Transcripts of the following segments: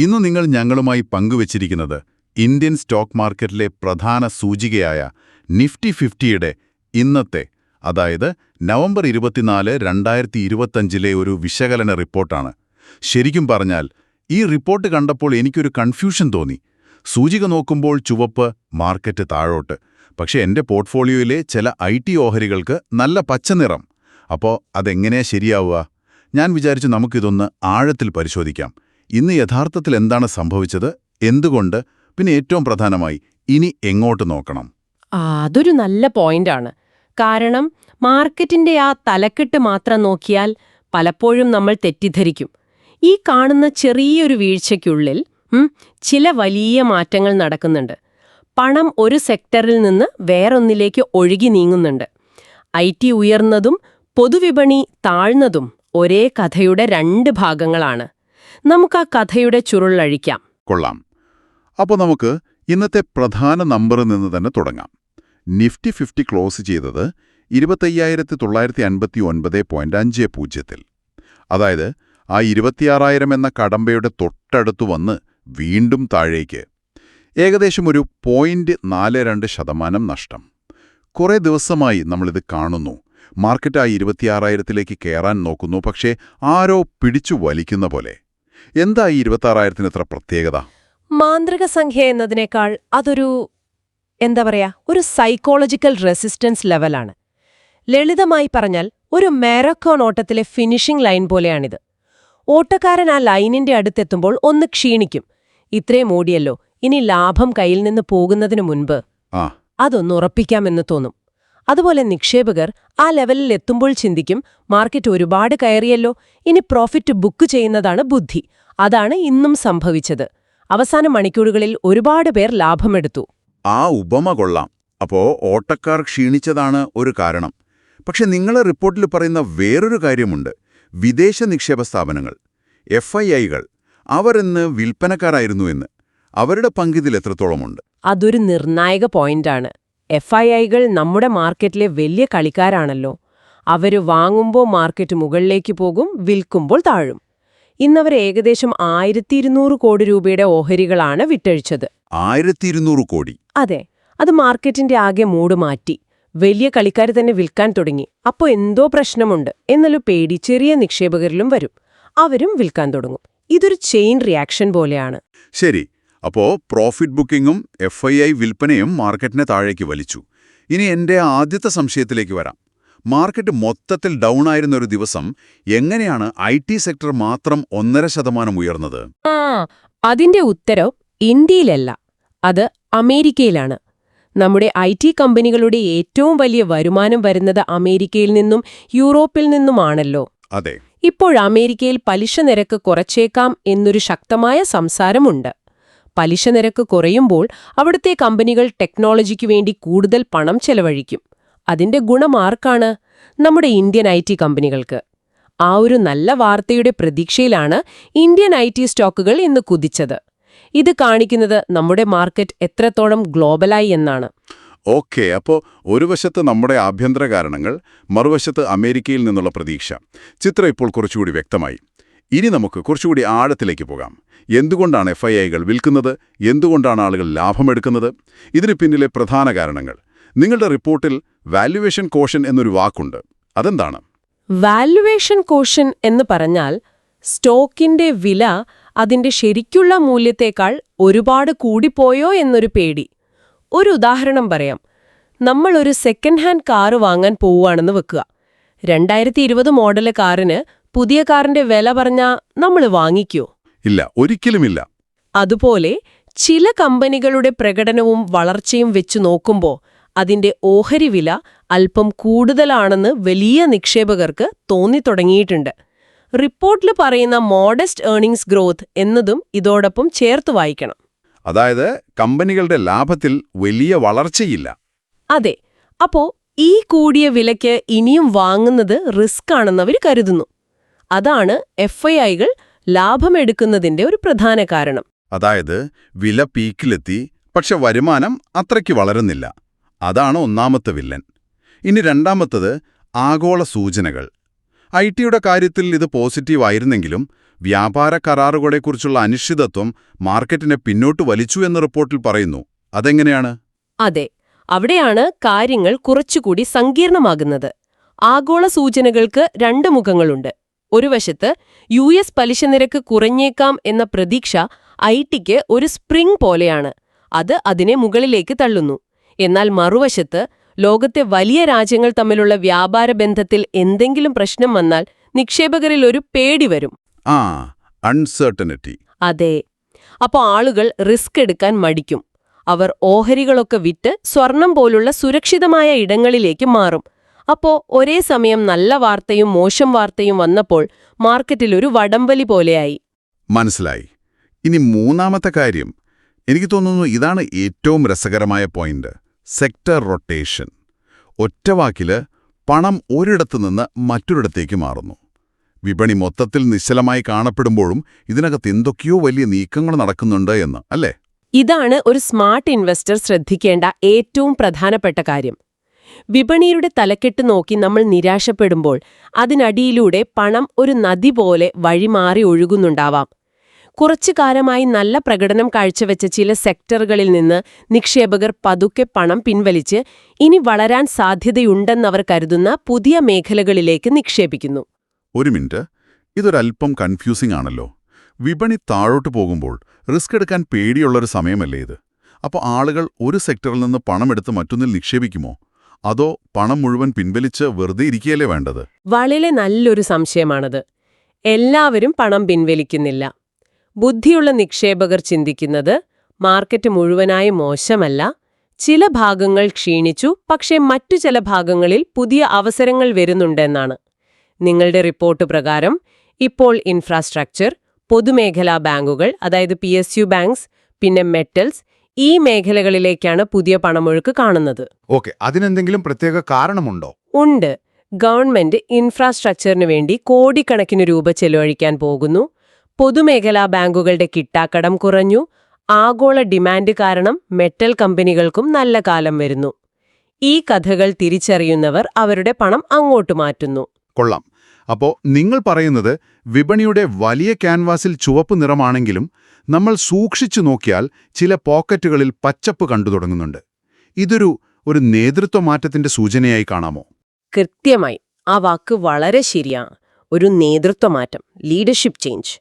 ഇന്ന് നിങ്ങൾ ഞങ്ങളുമായി പങ്കുവച്ചിരിക്കുന്നത് ഇന്ത്യൻ സ്റ്റോക്ക് മാർക്കറ്റിലെ പ്രധാന സൂചികയായ നിഫ്റ്റി ഫിഫ്റ്റിയുടെ ഇന്നത്തെ അതായത് നവംബർ ഇരുപത്തിനാല് രണ്ടായിരത്തി ഇരുപത്തഞ്ചിലെ ഒരു വിശകലന റിപ്പോർട്ടാണ്. ശരിക്കും പറഞ്ഞാൽ ഈ റിപ്പോർട്ട് കണ്ടപ്പോൾ എനിക്കൊരു കൺഫ്യൂഷൻ തോന്നി. സൂചിക നോക്കുമ്പോൾ ചുവപ്പ് മാർക്കറ്റ് താഴോട്ട്. പക്ഷേ എന്റെ പോർട്ട്ഫോളിയോയിലെ ചില ഐ ടി ഓഹരികൾക്ക് നല്ല പച്ചനിറം അപ്പോൾ അതെങ്ങനെയാ ശരിയാവുക? ഞാൻ വിചാരിച്ചു നമുക്കിതൊന്ന് ആഴത്തിൽ പരിശോധിക്കാം. ഇന്ന് യഥാർത്ഥത്തിൽ എന്താണ് സംഭവിച്ചത്? എന്തുകൊണ്ട്? പിന്നെ ഏറ്റവും പ്രധാനമായി ഇനി എങ്ങോട്ട് നോക്കണം? അതൊരു നല്ല പോയിന്റാണ്. കാരണം മാർക്കറ്റിന്റെ ആ തലക്കെട്ട് മാത്രം നോക്കിയാൽ പലപ്പോഴും നമ്മൾ തെറ്റിദ്ധരിക്കും. ഈ കാണുന്ന ചെറിയൊരു വീഴ്ചയ്ക്കുള്ളിൽ ചില വലിയ മാറ്റങ്ങൾ നടക്കുന്നുണ്ട്. പണം ഒരു സെക്ടറിൽ നിന്ന് വേറൊന്നിലേക്ക് ഒഴുകി നീങ്ങുന്നുണ്ട്. ഐ ഉയർന്നതും പൊതുവിപണി താഴ്ന്നതും ഒരേ കഥയുടെ രണ്ട് ഭാഗങ്ങളാണ്. നമുക്ക് ആ കഥയുടെ ചുരുളഴിക്കാം കൊള്ളാം. അപ്പോൾ നമുക്ക് ഇന്നത്തെ പ്രധാന നമ്പറിൽ നിന്ന് തന്നെ തുടങ്ങാം. നിഫ്റ്റി ഫിഫ്റ്റി ക്ലോസ് ചെയ്തത് ഇരുപത്തയ്യായിരത്തി തൊള്ളായിരത്തി അൻപത്തി ഒൻപത് പോയിന്റ് അഞ്ച് പൂജ്യത്തിൽ. അതായത് ആ ഇരുപത്തിയാറായിരം എന്ന കടമ്പയുടെ തൊട്ടടുത്ത് വന്ന് വീണ്ടും താഴേക്ക്. ഏകദേശം ഒരു പോയിന്റ് നാല് രണ്ട് ശതമാനം നഷ്ടം. കുറേ ദിവസമായി നമ്മളിത് കാണുന്നു. മാർക്കറ്റ് ആ ഇരുപത്തിയാറായിരത്തിലേക്ക് കയറാൻ നോക്കുന്നു. പക്ഷേ ആരോ പിടിച്ചു വലിക്കുന്ന പോലെ. എന്താ ഈ ഇരുപത്താറായിരത്തിന് ഇത്ര പ്രത്യേകത? മാന്ത്രിക സംഖ്യ എന്നതിനേക്കാൾ അതൊരു എന്താ പറയാ ഒരു സൈക്കോളജിക്കൽ റെസിസ്റ്റൻസ് ലെവലാണ് ലളിതമായി പറഞ്ഞാൽ ഒരു മാരത്തോൺ ഓട്ടത്തിലെ ഫിനിഷിംഗ് ലൈൻ പോലെയാണിത്. ഓട്ടക്കാരൻ ആ ലൈനിന്റെ അടുത്തെത്തുമ്പോൾ ഒന്ന് ക്ഷീണിക്കും. ഇത്രയും ഓടിയല്ലോ ഇനി ലാഭം കയ്യിൽ നിന്ന് പോകുന്നതിനു മുൻപ്. അതൊന്ന് ഉറപ്പിക്കാമെന്ന് തോന്നും. അതുപോലെ നിക്ഷേപകർ ആ ലെവലിൽ എത്തുമ്പോൾ ചിന്തിക്കും മാർക്കറ്റ് ഒരുപാട് കയറിയല്ലോ ഇനി പ്രോഫിറ്റ് ബുക്ക് ചെയ്യുന്നതാണ് ബുദ്ധി. അതാണ് ഇന്നും സംഭവിച്ചത്. അവസാന മണിക്കൂറുകളിൽ ഒരുപാട് പേർ ലാഭമെടുത്തു. ആ ഉപമ കൊള്ളാം. അപ്പോ ഓട്ടക്കാർ ക്ഷീണിച്ചതാണ് ഒരു കാരണം. പക്ഷെ നിങ്ങളെ റിപ്പോർട്ടിൽ പറയുന്ന വേറൊരു കാര്യമുണ്ട്. വിദേശ നിക്ഷേപ സ്ഥാപനങ്ങൾ എഫ് ഐ ഐകൾ അവരെന്ന് വിൽപ്പനക്കാരായിരുന്നു എന്ന്. അവരുടെ പങ്കിതിൽ എത്രത്തോളമുണ്ട്? അതൊരു നിർണായക പോയിന്റാണ്. എഫ് ഐ ഐകൾ നമ്മുടെ മാർക്കറ്റിലെ വലിയ കളിക്കാരാണല്ലോ. അവർ വാങ്ങുമ്പോൾ മാർക്കറ്റ് മുകളിലേക്ക് പോകും വിൽക്കുമ്പോൾ താഴും. ഇന്നവർ ഏകദേശം ആയിരത്തി ഇരുന്നൂറ് കോടി രൂപയുടെ ഓഹരികളാണ് വിറ്റഴിച്ചത്. ആയിരത്തി ഇരുന്നൂറ് കോടി. അതെ അത് മാർക്കറ്റിന്റെ ആകെ മൂട് മാറ്റി. വലിയ കളിക്കാർ തന്നെ വിൽക്കാൻ തുടങ്ങി. അപ്പോൾ എന്തോ പ്രശ്നമുണ്ട്. എന്നൊരു പേടി ചെറിയ നിക്ഷേപകരിലും വരും. അവരും വിൽക്കാൻ തുടങ്ങും. ഇതൊരു ചെയിൻ റിയാക്ഷൻ പോലെയാണ്. ശരി അപ്പോ പ്രോഫിറ്റ് ബുക്കിംഗും എഫ് ഐ ഐ വിൽപ്പനയും മാർക്കറ്റിനെ താഴേക്ക് വലിച്ചു. ഇനി എന്റെ ആദ്യത്തെ സംശയത്തിലേക്ക് വരാം. മാർക്കറ്റ് മൊത്തത്തിൽ ഡൗൺ ആയിരുന്ന ഒരു ദിവസം എങ്ങനെയാണ് ഐ ടി സെക്ടർ മാത്രം ഒന്നര ശതമാനം ഉയർന്നത്? ആ അതിന്റെ ഉത്തരം ഇന്ത്യയിലല്ല. അത് അമേരിക്കയിലാണ്. നമ്മുടെ ഐ ടി കമ്പനികളുടെ ഏറ്റവും വലിയ വരുമാനം വരുന്നത് അമേരിക്കയിൽ നിന്നും യൂറോപ്പിൽ നിന്നുമാണല്ലോ. അതെ. ഇപ്പോൾ അമേരിക്കയിൽ പലിശ നിരക്ക് കുറച്ചേക്കാം എന്നൊരു ശക്തമായ സംസാരമുണ്ട്. പലിശ നിരക്ക് കുറയുമ്പോൾ അവിടുത്തെ കമ്പനികൾ ടെക്നോളജിക്ക് വേണ്ടി കൂടുതൽ പണം ചെലവഴിക്കും. അതിന്റെ ഗുണം ആർക്കാണ്? നമ്മുടെ ഇന്ത്യൻ ഐ ടി കമ്പനികൾക്ക്. ആ ഒരു നല്ല വാർത്തയുടെ പ്രതീക്ഷയിലാണ് ഇന്ത്യൻ ഐ ടി സ്റ്റോക്കുകൾ ഇന്ന് കുതിച്ചത്. ഇത് കാണിക്കുന്നത് നമ്മുടെ മാർക്കറ്റ് എത്രത്തോളം ഗ്ലോബലായി എന്നാണ്. ഓക്കെ അപ്പോൾ ഒരു വശത്ത് നമ്മുടെ ആഭ്യന്തര കാരണങ്ങൾ മറുവശത്ത് അമേരിക്കയിൽ നിന്നുള്ള പ്രതീക്ഷ. ചിത്രം ഇപ്പോൾ കുറച്ചുകൂടി വ്യക്തമായി. ഇനി നമുക്ക് കുറച്ചുകൂടി ആഴത്തിലേക്ക് പോകാം. എന്തുകൊണ്ടാണ് എഫ് ഐ വിൽക്കുന്നത്? എന്തുകൊണ്ടാണ് ആളുകൾ ലാഭമെടുക്കുന്നത് ഇതിന് പിന്നിലെ പ്രധാന കാരണങ്ങൾ. നിങ്ങളുടെ റിപ്പോർട്ടിൽ വാല്യുവേഷൻ കോഷൻ എന്നൊരു വാക്കുണ്ട്. അതെന്താണ്? വാല്യുവേഷൻ കോഷൻ എന്ന് പറഞ്ഞാൽ സ്റ്റോക്കിന്റെ വില അതിന്റെ ശരിക്കുള്ള മൂല്യത്തേക്കാൾ ഒരുപാട് കൂടിപ്പോയോ എന്നൊരു പേടി. ഒരു ഉദാഹരണം പറയാം. നമ്മൾ ഒരു സെക്കൻഡ് ഹാൻഡ് കാറ് വാങ്ങാൻ പോവുകയാണെന്ന് വെക്കുക. രണ്ടായിരത്തി ഇരുപത് മോഡൽ കാറിന് പുതിയ കാറിന്റെ വില പറഞ്ഞാ നമ്മൾ വാങ്ങിക്കോ? ഇല്ല ഒരിക്കലുമില്ല. അതുപോലെ ചില കമ്പനികളുടെ പ്രകടനവും വളർച്ചയും വെച്ചു നോക്കുമ്പോൾ അതിന്റെ ഓഹരി വില അല്പം കൂടുതലാണെന്ന് വലിയ നിക്ഷേപകർക്ക് തോന്നിത്തുടങ്ങിയിട്ടുണ്ട്. റിപ്പോർട്ടിൽ പറയുന്ന മോഡസ്റ്റ് ഏർണിംഗ്സ് ഗ്രോത്ത് എന്നതും ഇതോടൊപ്പം ചേർത്ത് വായിക്കണം. അതായത് കമ്പനികളുടെ ലാഭത്തിൽ വലിയ വളർച്ചയില്ല. അതെ അപ്പോ ഈ കൂടിയ വിലയ്ക്ക് ഇനിയും വാങ്ങുന്നത് റിസ്ക് ആണെന്നവർ കരുതുന്നു. അതാണ് എഫ് ഐകൾ ലാഭമെടുക്കുന്നതിന്റെ ഒരു പ്രധാന കാരണം. അതായത് വില പീക്കിലെത്തി പക്ഷെ വരുമാനം അത്രയ്ക്ക് വളരുന്നില്ല. അതാണ് ഒന്നാമത്തെ വില്ലൻ. ഇനി രണ്ടാമത്തത് ആഗോള സൂചനകൾ. ഐ ടിയുടെ കാര്യത്തിൽ ഇത് പോസിറ്റീവ് ആയിരുന്നെങ്കിലും വ്യാപാര കരാറുകളെക്കുറിച്ചുള്ള അനിശ്ചിതത്വം മാർക്കറ്റിനെ പിന്നോട്ട് വലിച്ചു എന്ന റിപ്പോർട്ടിൽ പറയുന്നു. അതെങ്ങനെയാണ്? അതെ അവിടെയാണ് കാര്യങ്ങൾ കുറച്ചുകൂടി സങ്കീർണമാകുന്നത്. ആഗോള സൂചനകൾക്ക് രണ്ട് മുഖങ്ങളുണ്ട്. ഒരു വശത്ത് യു എസ് പലിശ നിരക്ക് കുറഞ്ഞേക്കാം എന്ന പ്രതീക്ഷ ഐ ടിക്ക് ഒരു സ്പ്രിംഗ് പോലെയാണ്. അത് അതിനെ മുകളിലേക്ക് തള്ളുന്നു. എന്നാൽ മറുവശത്ത് ലോകത്തെ വലിയ രാജ്യങ്ങൾ തമ്മിലുള്ള വ്യാപാര ബന്ധത്തിൽ എന്തെങ്കിലും പ്രശ്നം വന്നാൽ നിക്ഷേപകരിൽ ഒരു പേടി വരും. ആ അൺസർട്ടനിറ്റി അതെ. അപ്പോൾ ആളുകൾ റിസ്ക് എടുക്കാൻ മടിക്കും. അവർ ഓഹരികളൊക്കെ വിറ്റ് സ്വർണം പോലുള്ള സുരക്ഷിതമായ ഇടങ്ങളിലേക്ക് മാറും. അപ്പോ ഒരേ സമയം നല്ല വാർത്തയും മോശം വാർത്തയും വന്നപ്പോൾ മാർക്കറ്റിൽ ഒരു വടംവലി പോലെയായി. മനസ്സിലായി. ഇനി മൂന്നാമത്തെ കാര്യം. എനിക്ക് തോന്നുന്നു ഇതാണ് ഏറ്റവും രസകരമായ പോയിന്റ്. Sector rotation. ഒറ്റവാക്കിൽ പണം ഒരിടത്തു നിന്ന് മറ്റൊരിടത്തേക്ക് മാറുന്നു. വിപണി മൊത്തത്തിൽ നിശ്ചലമായി കാണപ്പെടുമ്പോഴും ഇതിനകത്ത് എന്തൊക്കെയോ വലിയ നീക്കങ്ങൾ നടക്കുന്നുണ്ട് എന്ന് അല്ലേ? ഇതാണ് ഒരു സ്മാർട്ട് ഇൻവെസ്റ്റർ ശ്രദ്ധിക്കേണ്ട ഏറ്റവും പ്രധാനപ്പെട്ട കാര്യം. വിപണിയുടെ തലക്കെട്ട് നോക്കി നമ്മൾ നിരാശപ്പെടുമ്പോൾ അതിനടിയിലൂടെ പണം ഒരു നദി പോലെ വഴിമാറി ഒഴുകുന്നുണ്ടാവാം. കുറച്ചു കാലമായി നല്ല പ്രകടനം കാഴ്ചവെച്ച ചില സെക്ടറുകളിൽ നിന്ന് നിക്ഷേപകർ പതുക്കെ പണം പിൻവലിച്ച് ഇനി വളരാൻ സാധ്യതയുണ്ടെന്നവർ കരുതുന്ന പുതിയ മേഖലകളിലേക്ക് നിക്ഷേപിക്കുന്നു. ഒരു മിനിറ്റ്. ഇതൊരൽപ്പം കൺഫ്യൂസിംഗ് ആണല്ലോ. വിപണി താഴോട്ട് പോകുമ്പോൾ റിസ്ക് എടുക്കാൻ പേടിയുള്ളൊരു സമയമല്ലേ ഇത്? അപ്പോൾ ആളുകൾ ഒരു സെക്ടറിൽ നിന്ന് പണമെടുത്ത് മറ്റൊന്നിൽ നിക്ഷേപിക്കുമോ? അതോ പണം മുഴുവൻ പിൻവലിച്ച് വെറുതെ ഇരിക്കുകയല്ലേ വേണ്ടത്? വളരെ നല്ലൊരു സംശയമാണത്. എല്ലാവരും പണം പിൻവലിക്കുന്നില്ല. ബുദ്ധിയുള്ള നിക്ഷേപകർ ചിന്തിക്കുന്നത് മാർക്കറ്റ് മുഴുവനായി മോശമല്ല. ചില ഭാഗങ്ങൾ ക്ഷീണിച്ചു പക്ഷേ മറ്റു ചില ഭാഗങ്ങളിൽ പുതിയ അവസരങ്ങൾ വരുന്നുണ്ടെന്നാണ്. നിങ്ങളുടെ റിപ്പോർട്ട് പ്രകാരം ഇപ്പോൾ ഇൻഫ്രാസ്ട്രക്ചർ പൊതുമേഖലാ ബാങ്കുകൾ അതായത് പി ബാങ്ക്സ് പിന്നെ മെറ്റൽസ് ഈ മേഖലകളിലേക്കാണ് പുതിയ പണമൊഴുക്ക് കാണുന്നത്. ഓക്കെ അതിനെന്തെങ്കിലും പ്രത്യേക കാരണമുണ്ടോ? ഉണ്ട്. ഗവൺമെന്റ് ഇൻഫ്രാസ്ട്രക്ചറിന് വേണ്ടി കോടിക്കണക്കിന് രൂപ ചെലവഴിക്കാൻ പോകുന്നു. പൊതുമേഖലാ ബാങ്കുകളുടെ കിട്ടാക്കടം കുറഞ്ഞു. ആഗോള ഡിമാൻഡ് കാരണം മെറ്റൽ കമ്പനികൾക്കും നല്ല കാലം വരുന്നു. ഈ കഥകൾ തിരിച്ചറിയുന്നവർ അവരുടെ പണം അങ്ങോട്ട് മാറ്റുന്നു. കൊള്ളാം. അപ്പോൾ നിങ്ങൾ പറയുന്നത് വിപണിയുടെ വലിയ ക്യാൻവാസിൽ ചുവപ്പ് നിറമാണെങ്കിലും നമ്മൾ സൂക്ഷിച്ചു നോക്കിയാൽ ചില പോക്കറ്റുകളിൽ പച്ചപ്പ് കണ്ടു തുടങ്ങുന്നുണ്ട്. ഇതൊരു ഒരു നേതൃത്വ മാറ്റത്തിന്റെ സൂചനയായി കാണാമോ? കൃത്യമായി. ആ വാക്ക് വളരെ ശരിയാണ് ഒരു നേതൃത്വ മാറ്റം ലീഡർഷിപ്പ് ചേഞ്ച്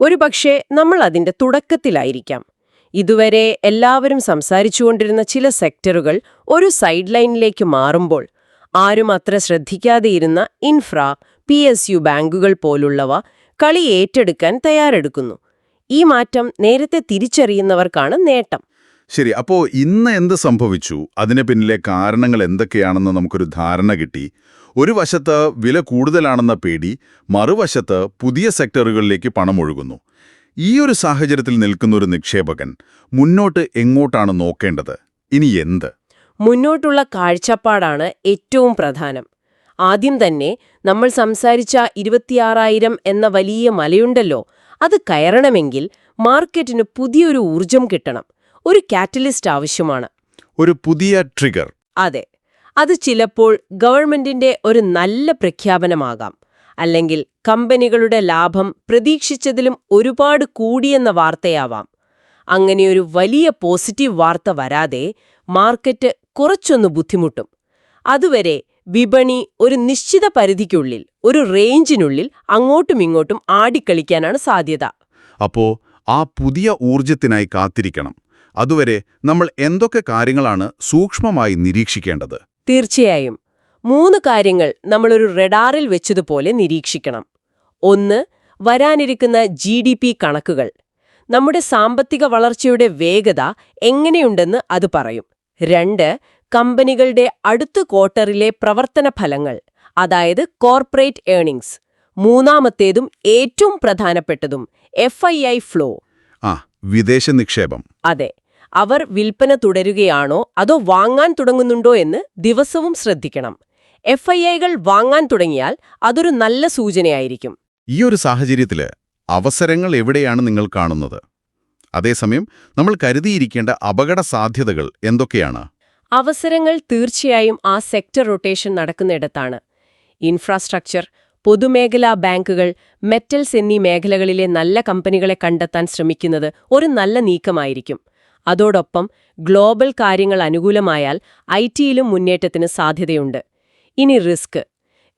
ഒരു പക്ഷേ നമ്മൾ അതിന്റെ തുടക്കത്തിലായിരിക്കാം. ഇതുവരെ എല്ലാവരും സംസാരിച്ചുകൊണ്ടിരുന്ന ചില സെക്ടറുകൾ ഒരു സൈഡ് ലൈനിലേക്ക് മാറുമ്പോൾ ആരും അത്ര ശ്രദ്ധിക്കാതെയിരുന്ന ഇൻഫ്ര പി എസ് യു ബാങ്കുകൾ പോലുള്ളവ കളി ഏറ്റെടുക്കാൻ തയ്യാറെടുക്കുന്നു. ഈ മാറ്റം നേരത്തെ തിരിച്ചറിയുന്നവർക്കാണ് നേട്ടം. ശരി അപ്പോ ഇന്ന് എന്ത് സംഭവിച്ചു? അതിന് പിന്നിലെ കാരണങ്ങൾ എന്തൊക്കെയാണെന്ന് നമുക്കൊരു ധാരണ കിട്ടി. ഒരു വശത്ത് വില കൂടുതലാണെന്ന പേടി മറുവശത്ത് പുതിയ സെക്ടറുകളിലേക്ക് പണം ഒഴുകുന്നു. ഈ ഒരു സാഹചര്യത്തിൽ നിൽക്കുന്ന ഒരു നിക്ഷേപകൻ മുന്നോട്ട് എങ്ങോട്ടാണ് നോക്കേണ്ടത്? ഇനി എന്ത്? മുന്നോട്ടുള്ള കാഴ്ചപ്പാടാണ് ഏറ്റവും പ്രധാനം. ആദ്യം തന്നെ നമ്മൾ സംസാരിച്ച ഇരുപത്തിയാറായിരം എന്ന വലിയ മലയുണ്ടല്ലോ. അത് കയറണമെങ്കിൽ മാർക്കറ്റിന് പുതിയൊരു ഊർജം കിട്ടണം. ഒരു കാറ്റലിസ്റ്റ് ആവശ്യമാണ്. ഒരു പുതിയ ട്രിഗർ. അതെ. അത് ചിലപ്പോൾ ഗവൺമെന്റിന്റെ ഒരു നല്ല പ്രഖ്യാപനമാകാം. അല്ലെങ്കിൽ കമ്പനികളുടെ ലാഭം പ്രതീക്ഷിച്ചതിലും ഒരുപാട് കൂടിയെന്ന വാർത്തയാവാം. അങ്ങനെയൊരു വലിയ പോസിറ്റീവ് വാർത്ത വരാതെ മാർക്കറ്റ് കുറച്ചൊന്ന് ബുദ്ധിമുട്ടും. അതുവരെ വിപണി ഒരു നിശ്ചിത പരിധിക്കുള്ളിൽ ഒരു റേഞ്ചിനുള്ളിൽ അങ്ങോട്ടും ഇങ്ങോട്ടും ആടിക്കളിക്കാനാണ് സാധ്യത. അപ്പോ ആ പുതിയ ഊർജത്തിനായി കാത്തിരിക്കണം. അതുവരെ നമ്മൾ എന്തൊക്കെ കാര്യങ്ങളാണ് സൂക്ഷ്മമായി നിരീക്ഷിക്കേണ്ടത്? തീർച്ചയായും. മൂന്ന് കാര്യങ്ങൾ നമ്മളൊരു റെഡാറിൽ വെച്ചതുപോലെ നിരീക്ഷിക്കണം. ഒന്ന് വരാനിരിക്കുന്ന ജി ഡി പി കണക്കുകൾ. നമ്മുടെ സാമ്പത്തിക വളർച്ചയുടെ വേഗത എങ്ങനെയുണ്ടെന്ന് അത് പറയും. രണ്ട് കമ്പനികളുടെ അടുത്ത ക്വാർട്ടറിലെ പ്രവർത്തന ഫലങ്ങൾ അതായത് കോർപ്പറേറ്റ് ഏണിംഗ്സ് മൂന്നാമത്തേതും ഏറ്റവും പ്രധാനപ്പെട്ടതും എഫ് ഐ ഐ ഫ്ലോ. ആ വിദേശ നിക്ഷേപം. അതെ. അവർ വിൽപ്പന തുടരുകയാണോ അതോ വാങ്ങാൻ തുടങ്ങുന്നുണ്ടോ എന്ന് ദിവസവും ശ്രദ്ധിക്കണം. എഫ് ഐ ഐകൾ വാങ്ങാൻ തുടങ്ങിയാൽ അതൊരു നല്ല സൂചനയായിരിക്കും. ഈ ഒരു സാഹചര്യത്തിൽ അവസരങ്ങൾ എവിടെയാണ് നിങ്ങൾ കാണുന്നത്? അതേസമയം നമ്മൾ കരുതിയിരിക്കേണ്ട അപകട സാധ്യതകൾ എന്തൊക്കെയാണ്? അവസരങ്ങൾ തീർച്ചയായും ആ സെക്ടർ റൊട്ടേഷൻ നടക്കുന്നിടത്താണ്. ഇൻഫ്രാസ്ട്രക്ചർ പൊതുമേഖലാ ബാങ്കുകൾ മെറ്റൽസ് എന്നീ മേഖലകളിലെ നല്ല കമ്പനികളെ കണ്ടെത്താൻ ശ്രമിക്കുന്നത് ഒരു നല്ല നീക്കമായിരിക്കും. അതോടൊപ്പം ഗ്ലോബൽ കാര്യങ്ങൾ അനുകൂലമായാൽ ഐ ടിയിലും മുന്നേറ്റത്തിന് സാധ്യതയുണ്ട്. ഇനി റിസ്ക്.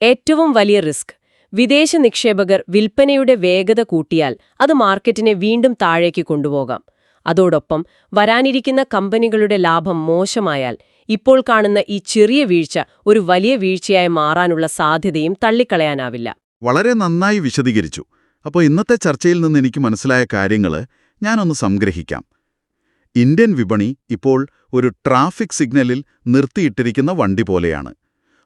ഏറ്റവും വലിയ റിസ്ക്. വിദേശ നിക്ഷേപകർ വിൽപ്പനയുടെ വേഗത കൂട്ടിയാൽ അത് മാർക്കറ്റിനെ വീണ്ടും താഴേക്ക് കൊണ്ടുപോകാം. അതോടൊപ്പം വരാനിരിക്കുന്ന കമ്പനികളുടെ ലാഭം മോശമായാൽ ഇപ്പോൾ കാണുന്ന ഈ ചെറിയ വീഴ്ച ഒരു വലിയ വീഴ്ചയായി മാറാനുള്ള സാധ്യതയും തള്ളിക്കളയാനാവില്ല. വളരെ നന്നായി വിശദീകരിച്ചു. അപ്പോൾ ഇന്നത്തെ ചർച്ചയിൽ നിന്ന് എനിക്ക് മനസ്സിലായ കാര്യങ്ങൾ ഞാനൊന്ന് സംഗ്രഹിക്കാം. ഇന്ത്യൻ വിപണി ഇപ്പോൾ ഒരു ട്രാഫിക് സിഗ്നലിൽ നിർത്തിയിട്ടിരിക്കുന്ന വണ്ടി പോലെയാണ്.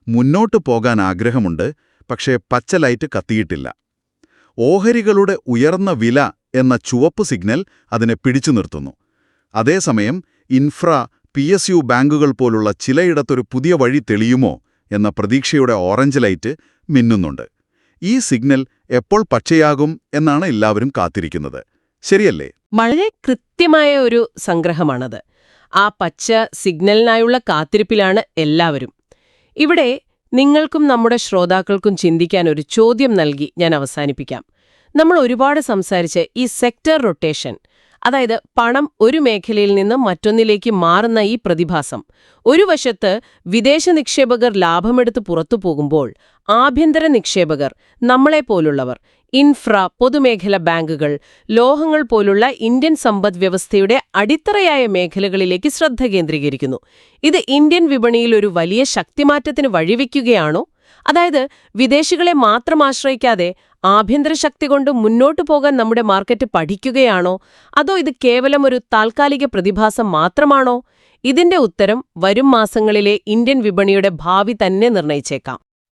മുന്നോട്ട് പോകാൻ ആഗ്രഹമുണ്ട് പക്ഷേ പച്ച ലൈറ്റ് കത്തിയിട്ടില്ല. ഓഹരികളുടെ ഉയർന്ന വില എന്ന ചുവപ്പ് സിഗ്നൽ അതിനെ പിടിച്ചു നിർത്തുന്നു. അതേസമയം ഇൻഫ്ര പി എസ് യു ബാങ്കുകൾ പോലുള്ള ചിലയിടത്തൊരു പുതിയ വഴി തെളിയുമോ എന്ന പ്രതീക്ഷയുടെ ഓറഞ്ച് ലൈറ്റ് മിന്നുന്നുണ്ട്. ഈ സിഗ്നൽ എപ്പോൾ പച്ചയാകും എന്നാണ് എല്ലാവരും കാത്തിരിക്കുന്നത്. ശരിയല്ലേ? വളരെ കൃത്യമായ ഒരു സംഗ്രഹമാണത്. ആ പച്ച സിഗ്നലിനായുള്ള കാത്തിരിപ്പിലാണ് എല്ലാവരും. ഇവിടെ നിങ്ങൾക്കും നമ്മുടെ ശ്രോതാക്കൾക്കും ചിന്തിക്കാൻ ഒരു ചോദ്യം നൽകി ഞാൻ അവസാനിപ്പിക്കാം. നമ്മൾ ഒരുപാട് സംസാരിച്ച് ഈ സെക്ടർ റൊട്ടേഷൻ അതായത് പണം ഒരു മേഖലയിൽ നിന്ന് മറ്റൊന്നിലേക്ക് മാറുന്ന ഈ പ്രതിഭാസം. ഒരു വശത്ത് വിദേശ നിക്ഷേപകർ ലാഭമെടുത്ത് പുറത്തു പോകുമ്പോൾ ആഭ്യന്തര നിക്ഷേപകർ നമ്മളെപ്പോലുള്ളവർ ഇൻഫ്ര പൊതുമേഖല ബാങ്കുകൾ ലോഹങ്ങൾ പോലുള്ള ഇന്ത്യൻ സമ്പദ് വ്യവസ്ഥയുടെ അടിത്തറയായ മേഖലകളിലേക്ക് ശ്രദ്ധ കേന്ദ്രീകരിക്കുന്നു. ഇത് ഇന്ത്യൻ വിപണിയിൽ ഒരു വലിയ ശക്തിമാറ്റത്തിന് വഴിവെക്കുകയാണോ? അതായത് വിദേശികളെ മാത്രം ആശ്രയിക്കാതെ ആഭ്യന്തര ശക്തി കൊണ്ട് മുന്നോട്ടു പോകാൻ നമ്മുടെ മാർക്കറ്റ് പഠിക്കുകയാണോ? അതോ ഇത് കേവലം ഒരു താൽക്കാലിക പ്രതിഭാസം മാത്രമാണോ? ഇതിന്റെ ഉത്തരം വരും മാസങ്ങളിലെ ഇന്ത്യൻ വിപണിയുടെ ഭാവി തന്നെ നിർണയിച്ചേക്കാം.